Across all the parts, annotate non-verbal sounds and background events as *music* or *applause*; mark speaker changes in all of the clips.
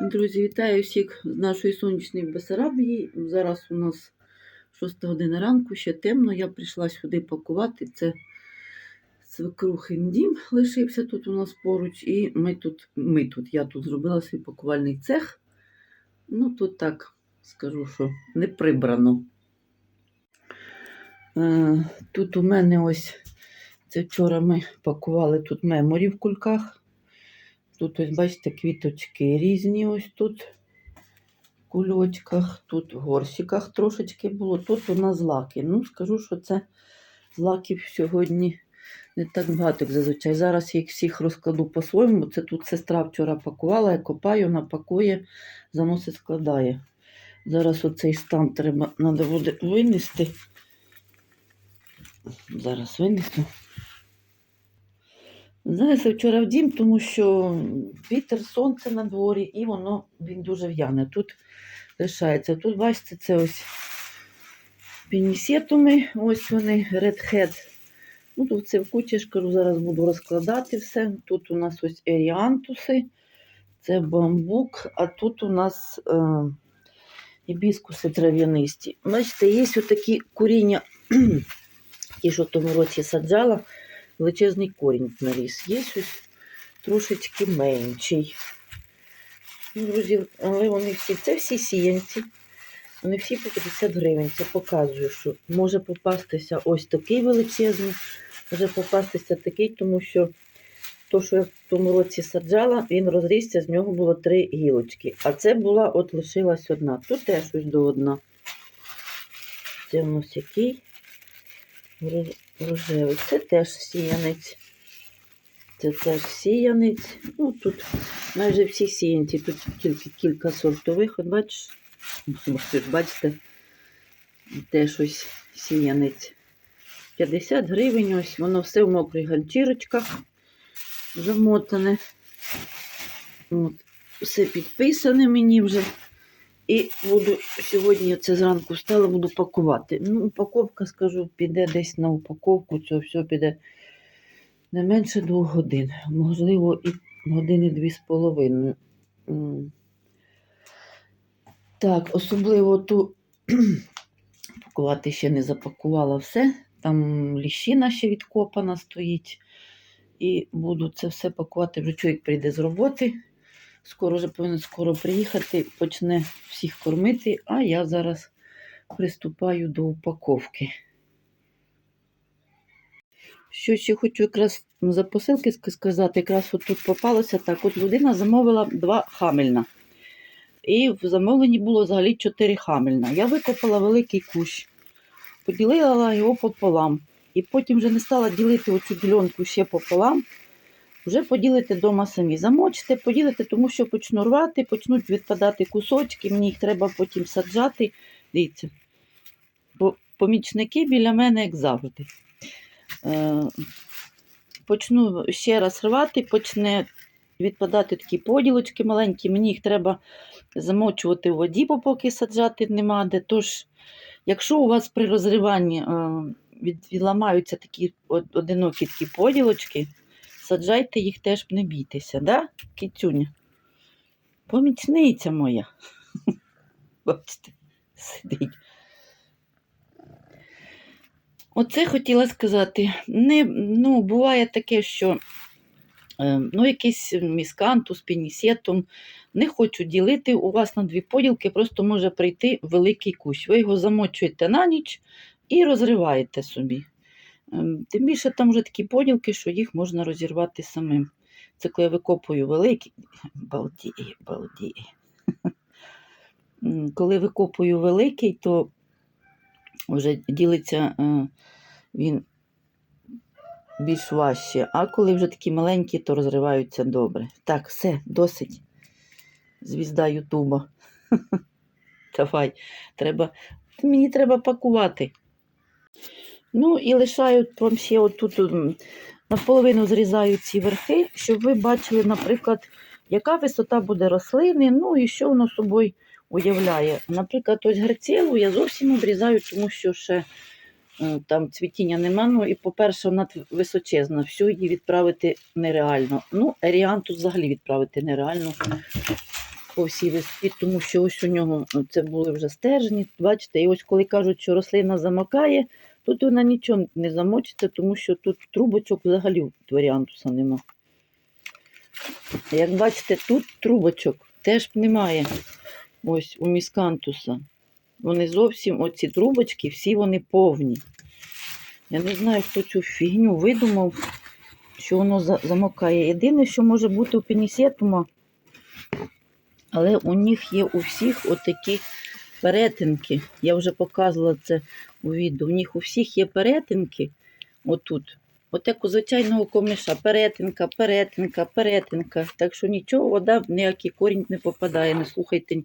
Speaker 1: Друзі, вітаю всіх з нашої сонячної Бесарабії. Зараз у нас 6 година ранку, ще темно. Я прийшла сюди пакувати. Це свекрухин дім лишився тут у нас поруч. І ми тут, ми тут, я тут зробила свій пакувальний цех. Ну, тут так скажу, що не прибрано. Е, Тут у мене ось це вчора ми пакували тут меморі в кульках. Тут, ось, бачите, квіточки різні ось тут в кульочках, тут в горщиках трошечки було. Тут у нас злаки. Ну, скажу, що це злаків сьогодні не так багато, як зазвичай. Зараз я їх всіх розкладу по-своєму. Це тут сестра вчора пакувала, я копаю, вона пакує, заносить, складає. Зараз оцей стан треба треба буде винести. Зараз винесу. Занесли вчора в дім, тому що вітер, сонце на дворі, і воно він дуже в'яне. Тут лишається. Тут, бачите, це ось пінісетуми, ось вони, Head. Ну, тут це в кучі, ж кажу, зараз буду розкладати все. Тут у нас ось еріантуси, це бамбук, а тут у нас е, гібіскуси трав'янисті. Бачите, є отакі коріння, *clears throat* ті, що в тому році саджала величезний корінь наріс. Є ось трошечки менший. Ну, друзі, але вони всі, це всі сіянці. Вони всі по 50 гривень. Це показує, що може попастися ось такий величезний, може попастися такий, тому що то, що я в тому році саджала, він розрісся, з нього було три гілочки. А це була, от лишилась одна. Тут теж ось до одна. Це в нас який? Рожевий. Це теж сіянець. Це теж сіянець. Ну, тут майже всі сіянці, тут тільки кілька сортових. От бачиш, ви ж бачите, теж ось сіянець. 50 гривень ось, воно все в мокрих ганчірочках замотане. От, все підписане мені вже. І буду сьогодні це зранку встала, буду пакувати. Ну, упаковка, скажу, піде десь на упаковку, цього все піде не менше двох годин. Можливо, і години дві з половиною. Так, особливо ту *clears throat* пакувати ще не запакувала все. Там ліщина ще відкопана стоїть. І буду це все пакувати. Вже чоловік прийде з роботи. Скоро вже повинен скоро приїхати, почне всіх кормити, а я зараз приступаю до упаковки. Що ще хочу якраз за посилки сказати, якраз от тут попалося так. От людина замовила два хамельна. І в замовленні було взагалі чотири хамельна. Я викопала великий кущ, поділила його пополам. І потім вже не стала ділити оцю ділянку ще пополам. Вже поділите вдома самі. Замочите, поділите, тому що почну рвати, почнуть відпадати кусочки, мені їх треба потім саджати. Дивіться, бо помічники біля мене, як завжди. Е, почну ще раз рвати, почне відпадати такі поділочки маленькі. Мені їх треба замочувати у воді, бо поки саджати нема де. Тож, якщо у вас при розриванні е, від, відламаються такі одинокі такі поділочки, саджайте їх теж не бійтеся, да, кицюня? Помічниця моя. *laughs* Бачите, сидить. Оце хотіла сказати. Не, ну, буває таке, що е, ну, якийсь міскантус, пінісетум, не хочу ділити у вас на дві поділки, просто може прийти великий кущ. Ви його замочуєте на ніч і розриваєте собі. Ем, Тим більше там вже такі поділки, що їх можна розірвати самим. Це коли я викопую великий. *laughs* Балдіє, балдіє. *laughs* Коли викопую великий, то вже ділиться е, він більш важче. А коли вже такі маленькі, то розриваються добре. Так, все, досить. Звізда Ютуба. *laughs* Давай, треба. Мені треба пакувати. Ну і лишаю вам ще отут наполовину зрізаю ці верхи, щоб ви бачили, наприклад, яка висота буде рослини, ну і що воно собою уявляє. Наприклад, ось герцелу я зовсім обрізаю, тому що ще е, там цвітіння нема. Ну і, по-перше, вона височезна, всю її відправити нереально. Ну, еріанту взагалі відправити нереально. по всій висоті, тому що ось у нього ну, це були вже стержні. Бачите, і ось коли кажуть, що рослина замокає, тут вона нічого не замочиться, тому що тут трубочок взагалі варіантуса нема. Як бачите, тут трубочок теж немає. Ось у міскантуса. Вони зовсім, оці трубочки, всі вони повні. Я не знаю, хто цю фігню видумав, що воно замокає. Єдине, що може бути у пенісетума, але у них є у всіх отакі перетинки. Я вже показувала це у відео. У них у всіх є перетинки отут. От як у звичайного комиша. Перетинка, перетинка, перетинка. Так що нічого, вода в ніякий корінь не попадає. Не слухайте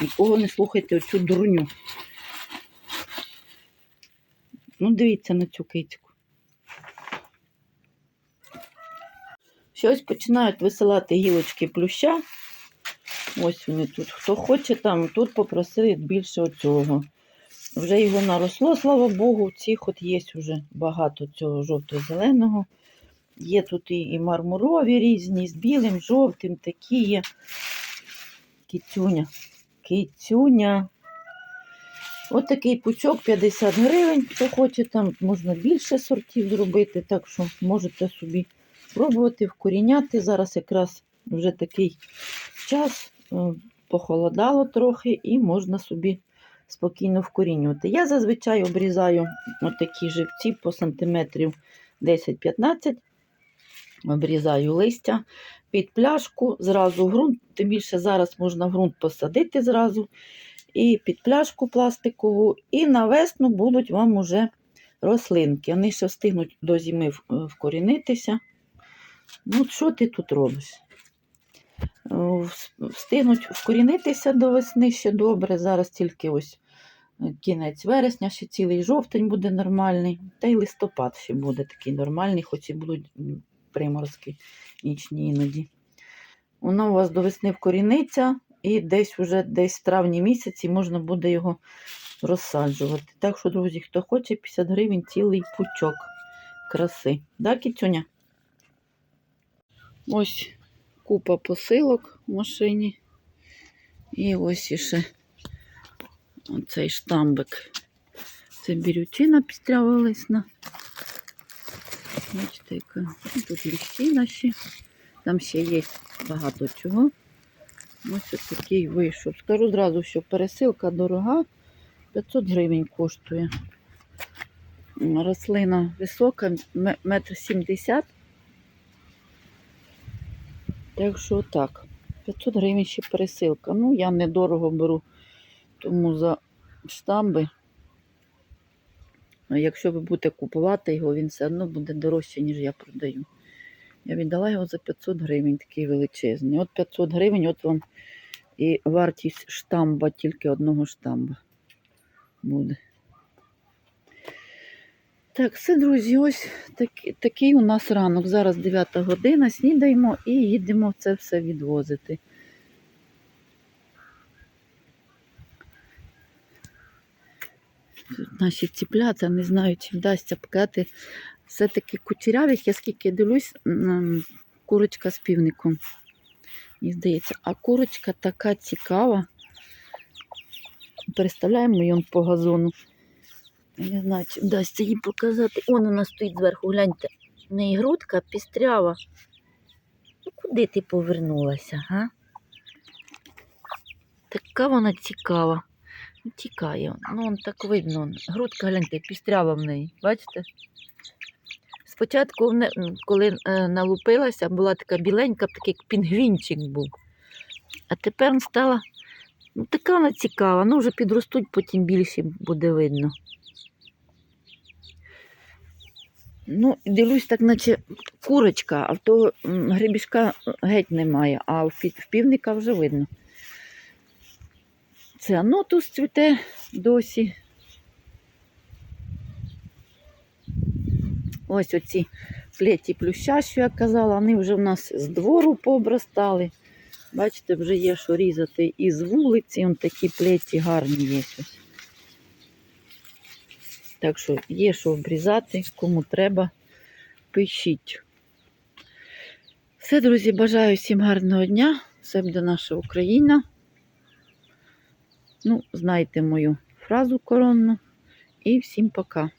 Speaker 1: нікого, не слухайте оцю дурню. Ну, дивіться на цю кицьку. Щось починають висилати гілочки плюща. Ось вони тут. Хто хоче там, тут попросили більше оцього. Вже його наросло, слава Богу, цих от є вже багато цього жовто-зеленого. Є тут і, і мармурові різні, з білим, жовтим, такі є. Кицюня. Кицюня. От такий пучок 50 гривень. Хто хоче, там можна більше сортів зробити, так що можете собі спробувати вкоріняти. Зараз якраз вже такий час, похолодало трохи, і можна собі спокійно вкорінювати. Я зазвичай обрізаю отакі живці по сантиметрів 10-15, обрізаю листя під пляшку, зразу ґрунт, тим більше зараз можна ґрунт посадити зразу, і під пляшку пластикову, і на весну будуть вам уже рослинки. Вони ще встигнуть до зими вкорінитися. Ну, що ти тут робиш? Встигнуть вкорінитися до весни ще добре. Зараз тільки ось е, кінець вересня, ще цілий жовтень буде нормальний, та й листопад ще буде такий нормальний, хоч і будуть м, приморозки нічні іноді. Воно у вас до весни вкоріниться, і десь уже десь в травні місяці можна буде його розсаджувати. Так що, друзі, хто хоче, 50 гривень цілий пучок краси. Да, кітюня? Ось купа посилок в машині. І ось іще оцей штамбик. Це бірючина пістрява лисна. Бачите, яка. Ну, Тут ліщина ще. Там ще є багато чого. Ось ось такий вийшов. Скажу зразу, що пересилка дорога. 500 гривень коштує. Рослина висока, метр сімдесят. Так що так. 500 гривень ще пересилка. Ну, я недорого беру, тому за штамби. А якщо ви будете купувати його, він все одно буде дорожче, ніж я продаю. Я віддала його за 500 гривень, такий величезний. От 500 гривень, от вам і вартість штамба, тільки одного штамба буде. Так, все, друзі, ось такий, такий у нас ранок. Зараз 9 година, снідаємо і їдемо це все відвозити. Тут наші ціплята, не знаю, чи вдасться показати. Все-таки кучерявих, я скільки дивлюсь, курочка з півником. Мені здається, а курочка така цікава. Переставляємо її по газону. Не знаю, чи вдасться їй показати. Он вона стоїть зверху, гляньте. В неї грудка пістрява. Ну, куди ти повернулася, га? Така вона цікава. Ну, Тікає. Ну, он так видно. Грудка, гляньте, пістрява в неї. Бачите? Спочатку, коли е, налупилася, була така біленька, такий пінгвінчик був. А тепер стала ну, така вона цікава. Ну, вже підростуть, потім більше буде видно. Ну, дивлюсь, так, наче курочка, а в того гребішка геть немає, а в півника вже видно. Це анотус цвіте досі. Ось оці плеті плюща, що я казала, вони вже в нас з двору пообростали. Бачите, вже є що різати і з вулиці, он такі плеті гарні є. Ось. Так що є що обрізати, кому треба, пишіть. Все, друзі, бажаю всім гарного дня. Все буде наша Україна. Ну, знайте мою фразу коронну. І всім пока.